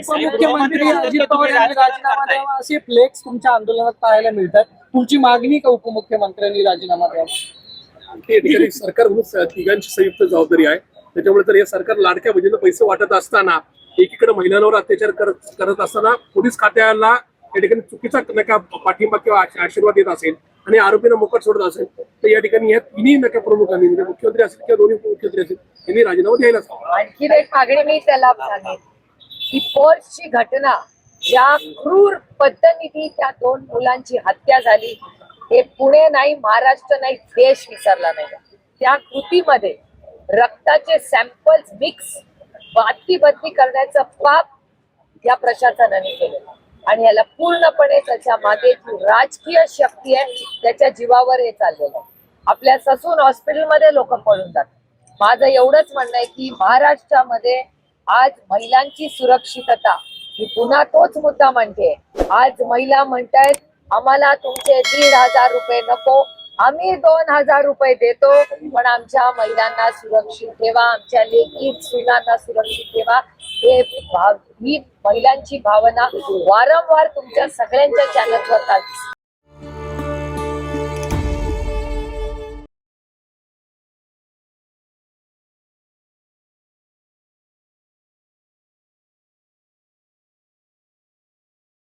उपमुख्यमंत्री अजित पवार यांनी राजीनामा द्यावा असे फ्लेक्स तुमच्या आंदोलनात पाहायला मिळतात. तुमची मागणी का उपमुख्यमंत्र्यांनी राजीनामा द्यावा? या सरकार म्हणून तिघांची संयुक्त जबाबदारी आहे त्याच्यामुळे तर हे सरकार लाडक्या बहिणीला पैसे वाटत असताना एकीकडे महिलांवर अत्याचार करत करत असताना पोलीस खात्याला या ठिकाणी चुकीचा नका पाठिंबा किंवा आश- आशीर्वाद देत असेल आणि आरोपींना मोकट सोडत असेल तर या ठिकाणी या तिन्ही नका प्रमुखांनी म्हणजे मुख्यमंत्री असेल किंवा दोन्ही उपमुख्यमंत्री असेल यांनी राजीनामा द्यायलाच हवा आणखीन एक मागणी मी त्याला ही फोर्सची घटना ज्या क्रूर पद्धतीने त्या दोन मुलांची हत्या झाली. हे पुणे नाही महाराष्ट्र नाही देश विसरला नाही. त्या कृतीमध्ये रक्ताचे सॅम्पल्स मिक्स बातमी बदली करण्याचं पाप या प्रशासनाने केलं. आणि याला पूर्णपणे त्याच्यामागे जी राजकीय शक्ती आहे त्याच्या जीवावर हे चाललेलं आहे. आपल्या ससून हॉस्पिटलमध्ये लोक पडून जातात. माझं एवढंच म्हणणं आहे की महाराष्ट्रामध्ये आज महिलांची सुरक्षितता ही पुन्हा तोच मुद्दा म्हणते आज महिला म्हणतायत आम्हाला तुमचे दीड हजार रुपये नको आम्ही दोन हजार रुपये देतो पण आमच्या महिलांना सुरक्षित ठेवा आमच्या लेखी सुनांना सुरक्षित ठेवा. हे भाव ही महिलांची भावना वारंवार तुमच्या सगळ्यांच्या चॅनलवर चालते